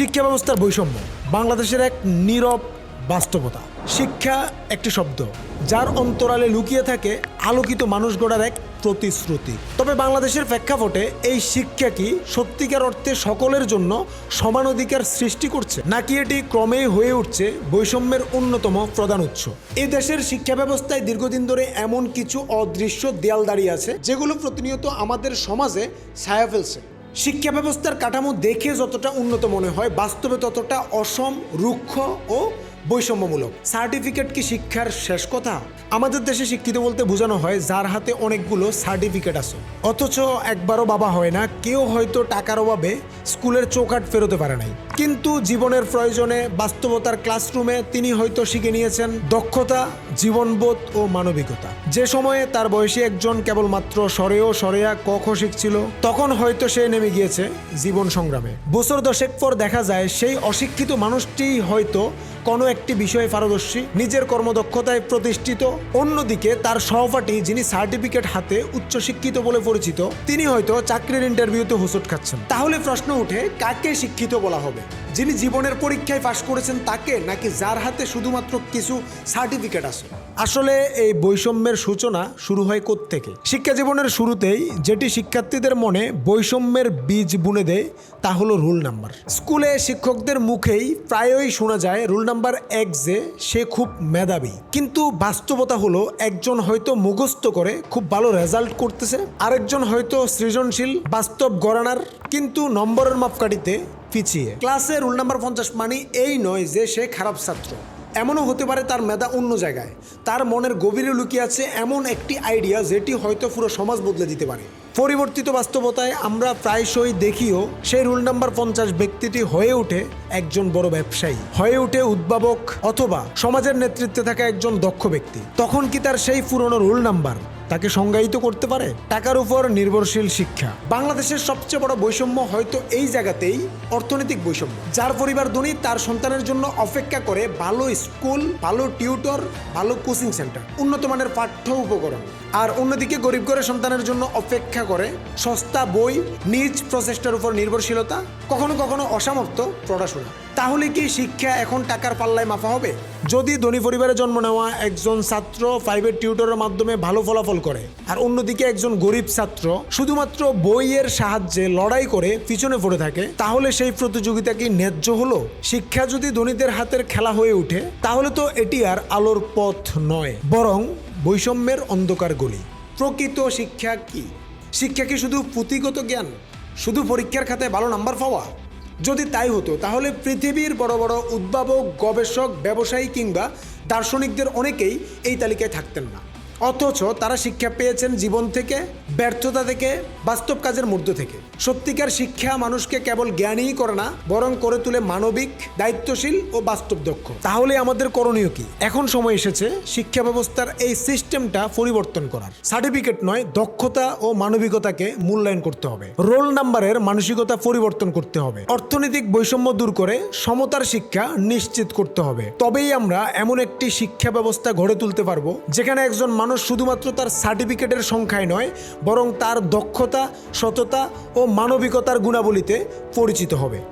শিক্ষা ব্যবস্থার বৈষম্য বাংলাদেশের এক নীরব বাস্তবতা। শিক্ষা একটি শব্দ, যার অন্তরালে লুকিয়ে থাকে আলোকিত মানুষ গড়ার এক প্রতিশ্রুতি। তবে বাংলাদেশের প্রেক্ষাপটে এই শিক্ষা কি সত্যিকার অর্থে সকলের জন্য সমান অধিকার সৃষ্টি করছে, নাকি এটি ক্রমেই হয়ে উঠছে বৈষম্যের অন্যতম প্রধান উৎস? এই দেশের শিক্ষা ব্যবস্থায় দীর্ঘদিন ধরে এমন কিছু অদৃশ্য দেয়াল দাঁড়িয়ে আছে, যেগুলো প্রতিনিয়ত আমাদের সমাজে ছায়া ফেলছে। শিক্ষা ব্যবস্থার কাঠামো দেখে যতটা উন্নত মনে হয় বাস্তবে ততটা অসম রুক্ষ ও বৈষম্যমূলক। সার্টিফিকেট কি শিক্ষার শেষ কথা? আমাদের দেশে শিক্ষিত বলতে বোঝানো হয় যার হাতে অনেকগুলো সার্টিফিকেট আছে। অথচ একবারও বাবা হয় না, কেউ হয়তো টাকার অভাবে স্কুলের চৌকাট ফেরোতে পারে নাই। কিন্তু জীবনের প্রয়োজনে বাস্তবতার ক্লাসরুমে তিনি হয়তো শিখে নিয়েছেন দক্ষতা, জীবনবোধ ও মানবিকতা। যে সময়ে তার বয়সী একজন কেবলমাত্র সরেও সরেয়া ক খ শিখছিল, তখন হয়তো সে নেমে গিয়েছে জীবন সংগ্রামে। বছর দশেক পর দেখা যায় সেই অশিক্ষিত মানুষটিই হয়তো কোনো একটি বিষয়ে পারদর্শী, নিজের কর্মদক্ষতায় প্রতিষ্ঠিত, অন্যদিকে তার সহপাঠী যিনি সার্টিফিকেট হাতে উচ্চশিক্ষিত বলে পরিচিত, তিনি হয়তো চাকরির ইন্টারভিউতে হোসট খাচ্ছেন। তাহলে প্রশ্ন উঠে, কাকে শিক্ষিত বলা হবে? যিনি জীবনের পরীক্ষায় পাশ করেছেন তাকে, নাকি যার হাতে শুধুমাত্র কিছু সার্টিফিকেট আছে? আসলে এই বৈষম্যের সূচনা শুরু হয় থেকে শিক্ষা জীবনের শুরুতেই যেটি শিক্ষার্থীদের মনে বৈষম্যের বীজ বুনে দেয় তা হলো রুল নাম্বার। স্কুলে শিক্ষকদের মুখেই প্রায়ই শোনা যায় রুল নাম্বার এক যে, সে খুব মেধাবী। কিন্তু বাস্তবতা হলো একজন হয়তো মুখস্থ করে খুব ভালো রেজাল্ট করতেছে, আরেকজন হয়তো সৃজনশীল, বাস্তব গড়ানার, কিন্তু নম্বরের মাপকাঠিতে পিছিয়ে। ক্লাসে রুল নাম্বার পঞ্চাশ মানে এই নয় যে, সে খারাপ ছাত্র। এমনও হতে পারে তার মেধা অন্য জায়গায়। তার মনের গভীরে লুকিয়ে আছে এমন একটি আইডিয়া যেটি হয়তো পুরো সমাজ বদলে দিতে পারে। পরিবর্তিত বাস্তবতায় আমরা প্রায়শই দেখিও সেই রুল নাম্বার পঞ্চাশ ব্যক্তিটি হয়ে ওঠে একজন বড় ব্যবসায়ী, হয়ে ওঠে উদ্ভাবক অথবা সমাজের নেতৃত্বে থাকা একজন দক্ষ ব্যক্তি। তখন কি তার সেই পুরনো রুল নাম্বার তাকে সংজ্ঞায়িত করতে পারে? টাকার উপর নির্ভরশীল শিক্ষা। বাংলাদেশের সবচেয়ে বড় বৈষম্য হয়তো এই জায়গাতেই অর্থনৈতিক বৈষম্য। যার পরিবার ধনী, তার সন্তানের জন্য অপেক্ষা করে ভালো স্কুল, ভালো টিউটর, ভালো কোচিং সেন্টার, উন্নত মানের পাঠ্য উপকরণ। আর অন্যদিকে গরিব ঘরের সন্তানের জন্য অপেক্ষা করে সস্তা বই, নিজ প্রচেষ্টার উপর নির্ভরশীলতা, কখনো কখনো অসামর্থ্য পড়াশোনা। তাহলে কি শিক্ষা এখন টাকার পাল্লায় মাফা হবে? যদি ধনী পরিবারে জন্ম নেওয়া একজন ছাত্র প্রাইভেট টিউটরের মাধ্যমে ভালো ফলাফল করে, আর অন্যদিকে একজন গরিব ছাত্র শুধুমাত্র বইয়ের সাহায্যে লড়াই করে পিছনে পড়ে থাকে, তাহলে সেই প্রতিযোগিতা কি ন্যায্য হলো? শিক্ষা যদি ধনীদের হাতের খেলা হয়ে ওঠে, তাহলে তো এটি আর আলোর পথ নয়। বরং বৈষম্যের অন্ধকার গলি। প্রকৃত শিক্ষা কি? শিক্ষা কি শুধু পুঁথিগত জ্ঞান? শুধু পরীক্ষার খাতে ভালো নাম্বার পাওয়া? যদি তাই হতো, তাহলে পৃথিবীর বড় বড় উদ্ভাবক, গবেষক, ব্যবসায়ী কিংবা দার্শনিকদের অনেকেই এই তালিকায় থাকতেন না। অথচ তারা শিক্ষা পেয়েছেন জীবন থেকে, ব্যর্থতা থেকে, বাস্তব কাজের মধ্য থেকে। সত্যিকার শিক্ষা মানুষকে কেবল জ্ঞানীই করে না, বরং করে তুলে মানবিক, দায়িত্বশীল ও বাস্তব দক্ষ তাহলে আমাদের করণীয় কি? এখন সময় এসেছে শিক্ষা ব্যবস্থার এই সিস্টেমটা পরিবর্তন করার। সার্টিফিকেট নয়, দক্ষতা ও মানবিকতাকে মূল্যায়ন করতে হবে। রোল নাম্বারের মানসিকতা পরিবর্তন করতে হবে। অর্থনৈতিক বৈষম্য দূর করে সমতার শিক্ষা নিশ্চিত করতে হবে। তবেই আমরা এমন একটি শিক্ষা ব্যবস্থা গড়ে তুলতে পারব, যেখানে একজন মানুষ শুধুমাত্র তার সার্টিফিকেটের সংখ্যায় নয়, বরং তার দক্ষতা, সততা ও মানবিকতার গুণাবলীতে পরিচিত হবে।